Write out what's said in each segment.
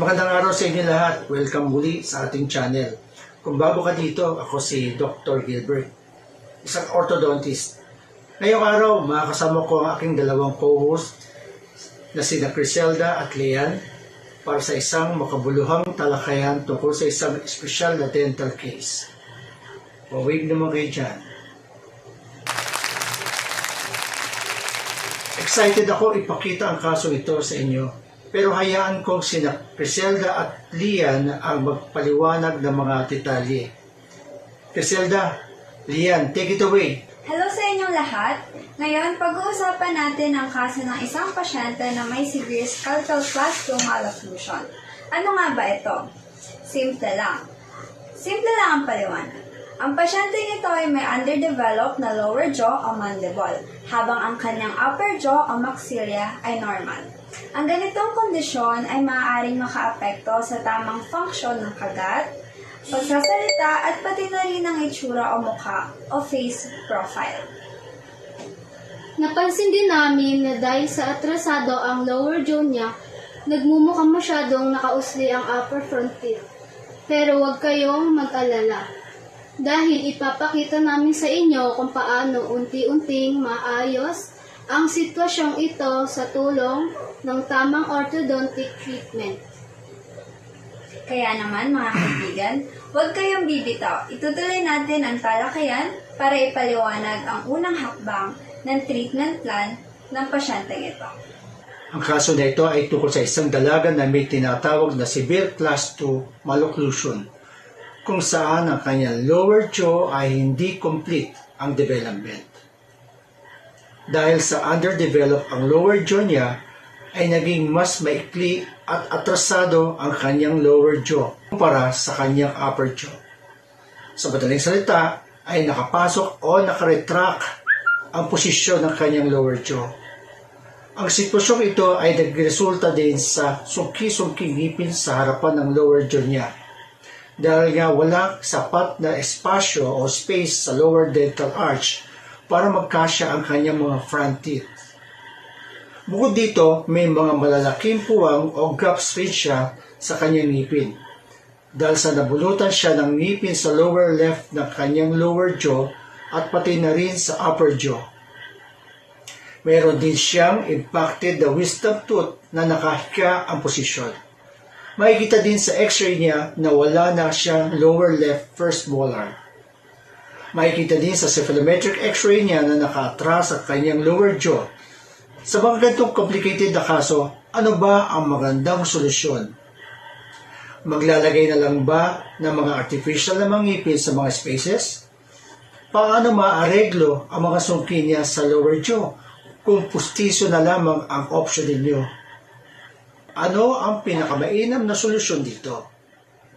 Magandang araw sa inyo lahat. Welcome muli sa ating channel. Kung bago ka dito, ako si Dr. Gilbert, isang orthodontist. Ngayong araw, makakasama ko ang aking dalawang co-host na sina Criselda at Leanne para sa isang makabuluhang talakayan tungkol sa isang espesyal na dental case. Pawig naman kayo dyan. Excited ako ipakita ang kaso ito sa inyo. Pero hayaan kong sina Criselda at Lian ang magpaliwanag ng mga detalye. Criselda, Lian, take it away. Hello sa inyong lahat! Ngayon, pag-uusapan natin ang kaso ng isang pasyente na may severe skeletal 2 malocclusion. Ano nga ba ito? Simple lang. Simple lang ang paliwanag. Ang pasyente ito ay may underdeveloped na lower jaw o mandible, habang ang kanyang upper jaw o maxilla ay normal. Ang ganitong kondisyon ay maaaring makaapekto sa tamang function ng kagat, pagsasalita at pati na rin ang itsura o mukha o face profile. Napansin din namin na dahil sa atrasado ang lower jaw niya, nagmumukhang masyadong nakausli ang upper front teeth. Pero huwag kayong mag-alala. Dahil ipapakita namin sa inyo kung paano unti-unting maayos ang sitwasyong ito sa tulong ng tamang orthodontic treatment. Kaya naman mga kaibigan, huwag kayong bibitaw. Itutuloy natin ang talakayan para ipaliwanag ang unang hakbang ng treatment plan ng pasyenteng ito. Ang kaso na ito ay tungkol sa isang dalaga na may tinatawag na severe class 2 malocclusion kung saan ang kanyang lower jaw ay hindi complete ang development. Dahil sa underdeveloped ang lower jaw niya, ay naging mas maikli at atrasado ang kanyang lower jaw kumpara sa kanyang upper jaw. Sa madaling salita, ay nakapasok o nakaretract ang posisyon ng kanyang lower jaw. Ang sitwasyong ito ay nagresulta din sa sungki-sungking ngipin sa harapan ng lower jaw niya. Dahil nga wala sapat na espasyo o space sa lower dental arch para magkasya ang kanyang mga front teeth. Bukod dito, may mga malalaking puwang o gaps rin siya sa kanyang ngipin. Dahil sa nabulutan siya ng ngipin sa lower left ng kanyang lower jaw at pati na rin sa upper jaw. Meron din siyang impacted the wisdom tooth na nakahiga ang posisyon. Makikita din sa x-ray niya na wala na siyang lower left first molar. Makikita din sa cephalometric x-ray niya na nakaatras sa kanyang lower jaw. Sa mga ganitong complicated na kaso, ano ba ang magandang solusyon? Maglalagay na lang ba ng mga artificial na mga ngipin sa mga spaces? Paano maareglo ang mga sungki niya sa lower jaw kung pustiso na lamang ang option ninyo? Ano ang pinakamainam na solusyon dito?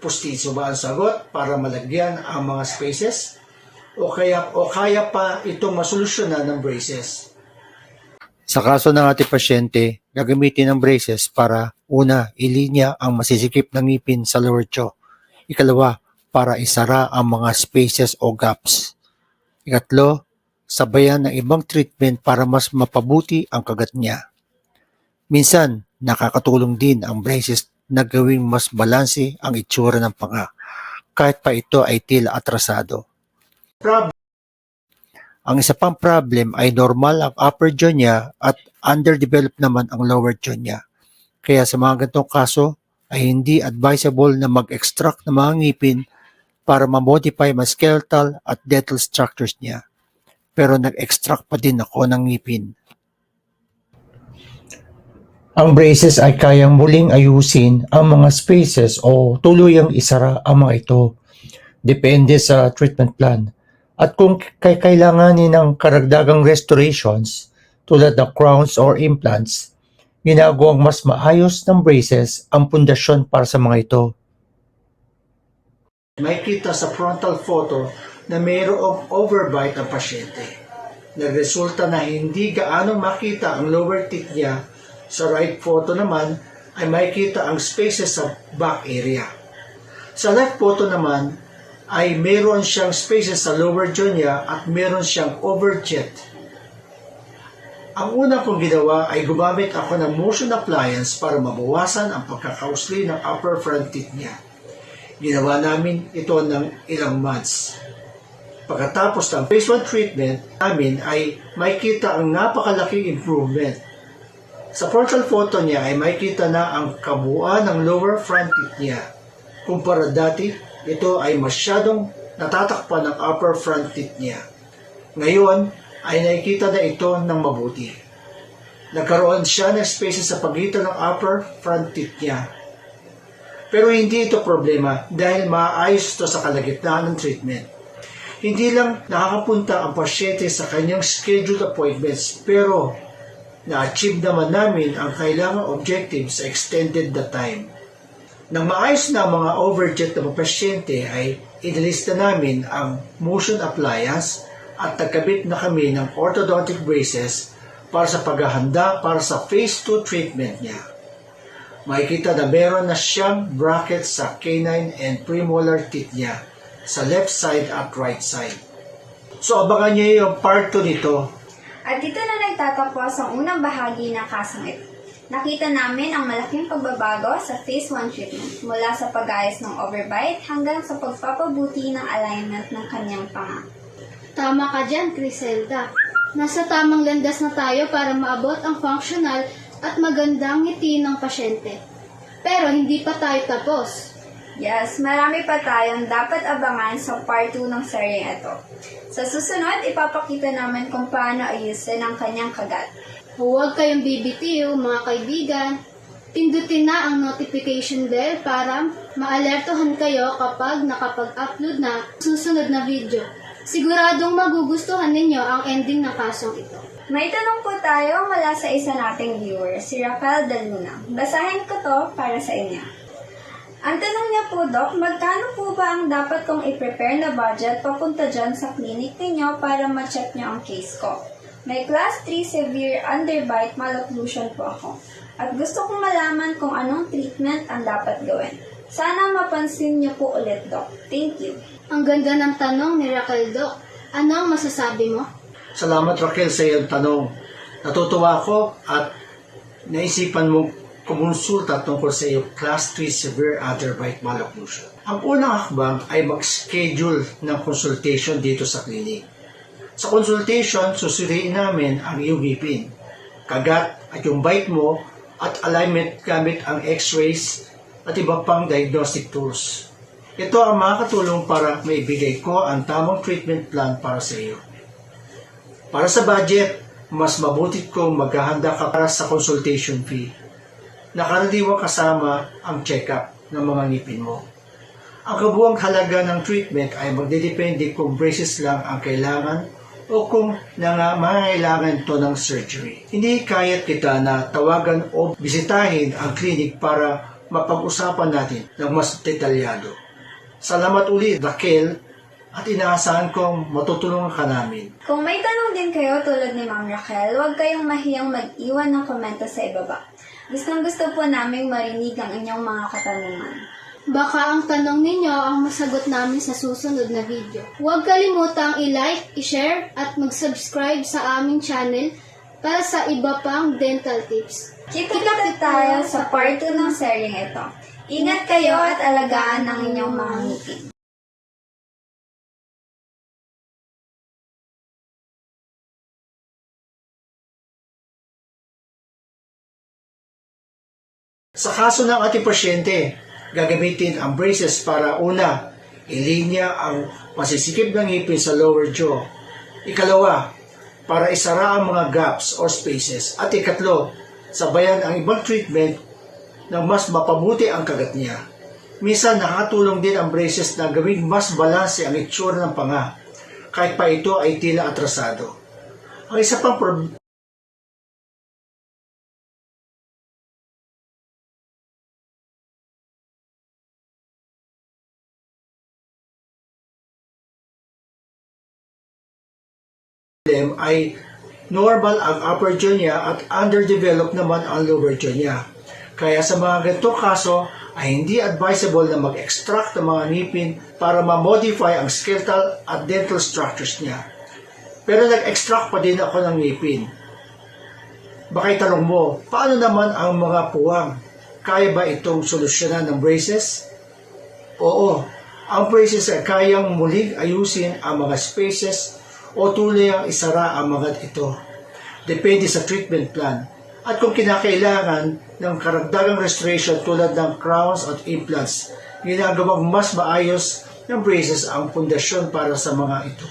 Pustiso ba ang sagot para malagyan ang mga spaces? O kaya, o kaya pa itong masolusyonan ng braces? Sa kaso ng ating pasyente, gagamitin ang braces para una, ilinya ang masisikip ng ngipin sa lower jaw. Ikalawa, para isara ang mga spaces o gaps. Ikatlo, sabayan ng ibang treatment para mas mapabuti ang kagat niya. Minsan, nakakatulong din ang braces na gawing mas balanse ang itsura ng panga, kahit pa ito ay tila atrasado. Ang isa pang problem ay normal ang upper jaw niya at underdeveloped naman ang lower jaw niya. Kaya sa mga ganitong kaso ay hindi advisable na mag-extract ng mga ngipin para ma-modify mga skeletal at dental structures niya. Pero nag-extract pa din ako ng ngipin. Ang braces ay kayang muling ayusin ang mga spaces o tuluyang isara ang mga ito. Depende sa treatment plan. At kung kailanganin ng karagdagang restorations tulad ng crowns or implants, ginagawang mas maayos ng braces ang pundasyon para sa mga ito. Makikita sa frontal photo na mayroong overbite ang pasyente. Nagresulta na hindi gaano makita ang lower teeth niya. Sa right photo naman ay makikita ang spaces sa back area. Sa left photo naman ay meron siyang spaces sa lower jaw niya at meron siyang overjet. Ang una kong ginawa ay gumamit ako ng motion appliance para mabawasan ang pagkakausli ng upper front teeth niya. Ginawa namin ito ng ilang months. Pagkatapos ng phase 1 treatment namin ay makikita ang napakalaking improvement. Sa frontal photo niya ay makikita na ang kabuuan ng lower front teeth niya. Kumpara dati, ito ay masyadong natatakpan ng upper front teeth niya. Ngayon ay nakikita na ito ng mabuti. Nagkaroon siya ng spaces sa pagitan ng upper front teeth niya. Pero hindi ito problema dahil maayos ito sa kalagitnaan ng treatment. Hindi lang nakakapunta ang pasyente sa kanyang scheduled appointments pero na-achieve naman namin ang kailangang objective sa extended the time. Nang maayos na mga overjet mga pasyente ay inilista namin ang motion appliance at nagkabit na kami ng orthodontic braces para sa paghahanda para sa phase 2 treatment niya. Makikita na meron na siyang bracket sa canine and premolar teeth niya sa left side at right side. So abangan niyo yung part 2 nito At dito na nagtatapos ang unang bahagi ng kasong ito. Nakita namin ang malaking pagbabago sa phase 1 treatment mula sa pag-ayos ng overbite hanggang sa pagpapabuti ng alignment ng kanyang panga. Tama ka dyan, Criselda. Nasa tamang landas na tayo para maabot ang functional at magandang ngiti ng pasyente. Pero hindi pa tayo tapos. Yes, marami pa tayong dapat abangan sa part 2 ng seryeng ito. Sa susunod, ipapakita namin kung paano ayusin ang kanyang kagat. Huwag kayong bibitiw, mga kaibigan. Pindutin na ang notification bell para maalertohan kayo kapag nakapag-upload na susunod na video. Siguradong magugustuhan ninyo ang ending ng kasong ito. May tanong po tayo mula sa isa nating viewer, si Rafael Daluna. Basahin ko to para sa inyo. Ang tanong niya po, Doc, magkano po ba ang dapat kong i-prepare na budget papunta dyan sa clinic ninyo para ma-check niyo ang case ko? May class 3 severe underbite malocclusion po ako. At gusto kong malaman kung anong treatment ang dapat gawin. Sana mapansin niyo po ulit, Doc. Thank you. Ang ganda ng tanong ni Raquel Doc. Ano ang masasabi mo? Salamat Raquel sa iyong tanong. Natutuwa ako at naisipan mong kumonsulta tungkol sa iyong Class 3 Severe Underbite Malocclusion. Ang unang hakbang ay mag-schedule ng consultation dito sa clinic. Sa consultation, susuriin namin ang iyong ngipin, kagat at yung bite mo at alignment gamit ang x-rays at iba pang diagnostic tools. Ito ang makakatulong para maibigay ko ang tamang treatment plan para sa iyo. Para sa budget, mas mabuti kung maghahanda ka para sa consultation fee. Nakaraniwang kasama ang check-up ng mga ngipin mo. Ang kabuang halaga ng treatment ay magdedepende kung braces lang ang kailangan o kung nangangailangan ito ng surgery. Hindi kayat kita na tawagan o bisitahin ang clinic para mapag-usapan natin ng mas detalyado. Salamat ulit, Raquel, at inaasahan kong matutulungan ka namin. Kung may tanong din kayo tulad ni Ma'am Raquel, huwag kayong mahiyang mag-iwan ng komento sa ibaba. Gustong gusto po naming marinig ang inyong mga katanungan. Baka ang tanong ninyo ang masagot namin sa susunod na video. Huwag kalimutang i-like, i-share, at mag-subscribe sa aming channel para sa iba pang dental tips. Kita-kita tayo sa part 2 ng seryeng ito. Ingat kayo at alagaan ang inyong mga ngipin. Sa kaso ng ating pasyente, gagamitin ang braces para una, ilinya ang masisikip ng ngipin sa lower jaw. Ikalawa, para isara ang mga gaps or spaces. At ikatlo, sabayan ang ibang treatment na mas mapabuti ang kagat niya. Minsan nakakatulong din ang braces na gawing mas balanse ang itsura ng panga, kahit pa ito ay tila atrasado. Ang isa pang ay normal ang upper jaw niya at underdeveloped naman ang lower jaw niya. Kaya sa mga ganitong kaso ay hindi advisable na mag-extract ng mga ngipin para ma-modify ang skeletal at dental structures niya. Pero nag-extract pa din ako ng ngipin. Baka itanong mo, paano naman ang mga puwang? Kaya ba itong solusyonan ng braces? Oo, ang braces ay kayang muling ayusin ang mga spaces o tuloy isara ang mga ito. Depende sa treatment plan. At kung kinakailangan ng karagdagang restoration tulad ng crowns at implants, ginagawang mas maayos ng braces ang pundasyon para sa mga ito.